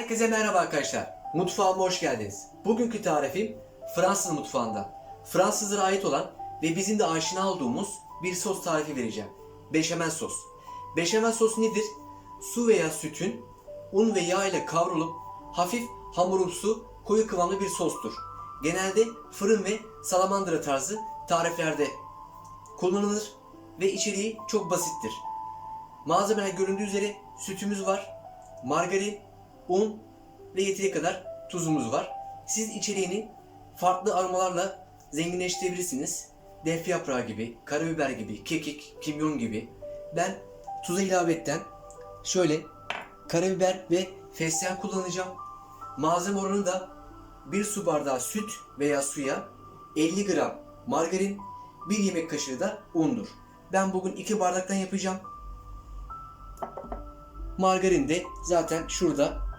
Herkese merhaba arkadaşlar. Mutfağıma hoş geldiniz. Bugünkü tarifim Fransız mutfağından. Fransızlara ait olan ve bizim de aşina olduğumuz bir sos tarifi vereceğim. Beşamel sos. Beşamel sos nedir? Su veya sütün un ve yağ ile kavrulup hafif hamurumsu koyu kıvamlı bir sostur. Genelde fırın ve salamandra tarzı tariflerde kullanılır ve içeriği çok basittir. Malzemeler göründüğü üzere sütümüz var, margarin, un ve yeteri kadar tuzumuz var. Siz içeriğini farklı aromalarla zenginleştirebilirsiniz. Def yaprağı gibi, karabiber gibi, kekik, kimyon gibi. Ben tuza ilavetten şöyle karabiber ve fesleğen kullanacağım. Malzeme oranı da 1 su bardağı süt veya suya 50 gram margarin, 1 yemek kaşığı da undur. Ben bugün 2 bardaktan yapacağım. Margarin de zaten şurada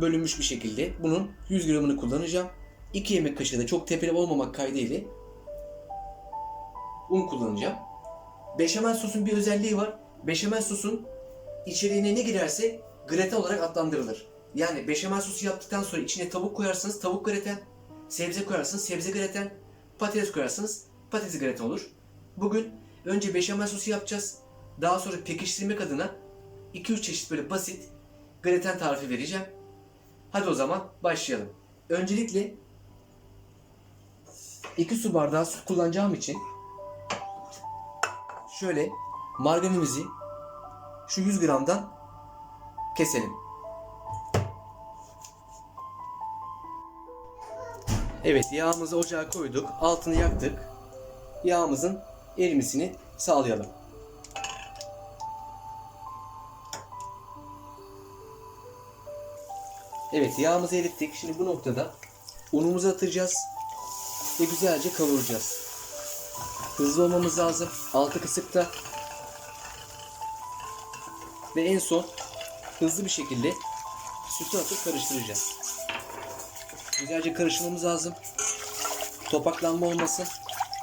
bölünmüş bir şekilde. Bunun 100 gramını kullanacağım. 2 yemek kaşığı da çok tepeli olmamak kaydıyla un kullanacağım. Beşamel sosun bir özelliği var. Beşamel sosun içeriğine ne girerse greten olarak adlandırılır. Yani beşamel sosu yaptıktan sonra içine tavuk koyarsınız tavuk greten, sebze koyarsınız sebze greten, patates koyarsınız patates greten olur. Bugün önce beşamel sosu yapacağız. Daha sonra pekiştirmek adına 2-3 çeşit böyle basit greten tarifi vereceğim. Hadi o zaman başlayalım. Öncelikle 2 su bardağı süt kullanacağım için şöyle margarinimizi şu 100 gramdan keselim. Evet yağımızı ocağa koyduk. Altını yaktık. Yağımızın erimesini sağlayalım. Evet yağımızı erittik. Şimdi bu noktada unumuzu atacağız ve güzelce kavuracağız. Hızlı olmamız lazım. Altı kısıkta. Ve en son hızlı bir şekilde sütü atıp karıştıracağız. Güzelce karıştırmamız lazım. Topaklanma olmasın.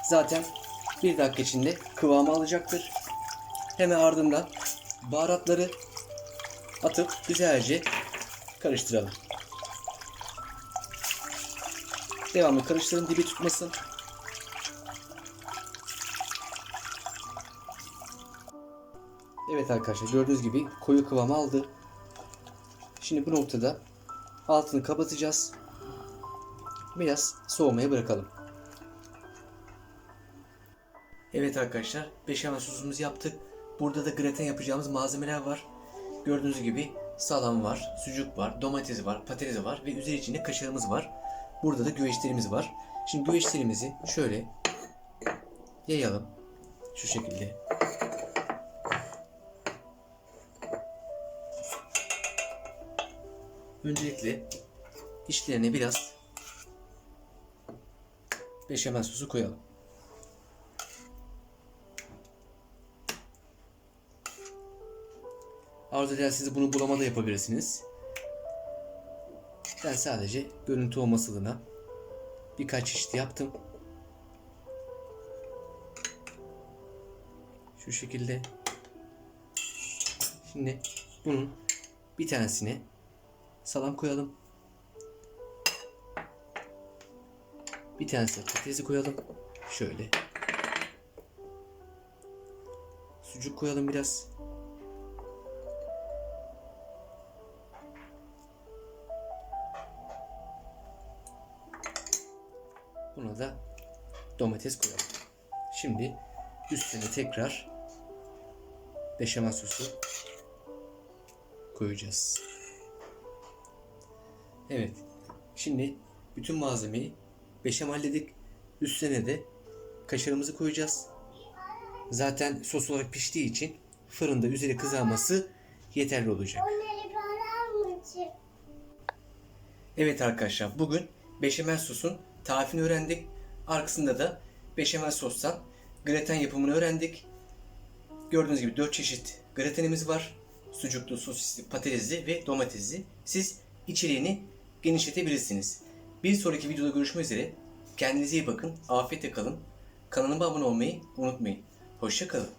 Zaten bir dakika içinde kıvamı alacaktır. Hemen ardından baharatları atıp güzelce karıştıralım. Devamlı karıştırın dibi tutmasın. Evet arkadaşlar gördüğünüz gibi koyu kıvam aldı. Şimdi bu noktada altını kapatacağız. Biraz soğumaya bırakalım. Evet arkadaşlar beşamel sosumuzu yaptık. Burada da graten yapacağımız malzemeler var. Gördüğünüz gibi salam var, sucuk var, domates var, patates var ve üzeri içinde kaşarımız var. Burada da güveçlerimiz var. Şimdi güveçlerimizi şöyle yayalım. Şu şekilde. Öncelikle içlerine biraz beşamel sosu koyalım. Arzu ederseniz bunu bulama da yapabilirsiniz. Ben sadece görüntü olmasılığına birkaç çeşit yaptım. Şu şekilde. Şimdi bunun bir tanesine salam koyalım. Bir tanesine patatesi koyalım. Şöyle. Sucuk koyalım biraz. Buna da domates koyalım. Şimdi üstüne tekrar beşamel sosu koyacağız. Evet. Şimdi bütün malzemeyi beşamelledik. Üstüne de kaşarımızı koyacağız. Zaten sos olarak piştiği için fırında üzeri kızarması yeterli olacak. Evet arkadaşlar bugün beşamel sosun tarifini öğrendik. Arkasında da beşamel sostan graten yapımını öğrendik. Gördüğünüz gibi 4 çeşit gratenimiz var. Sucuklu, sosisli, patatesli ve domatesli. Siz içeriğini genişletebilirsiniz. Bir sonraki videoda görüşmek üzere. Kendinize iyi bakın. Afiyetle kalın. Kanalıma abone olmayı unutmayın. Hoşça kalın.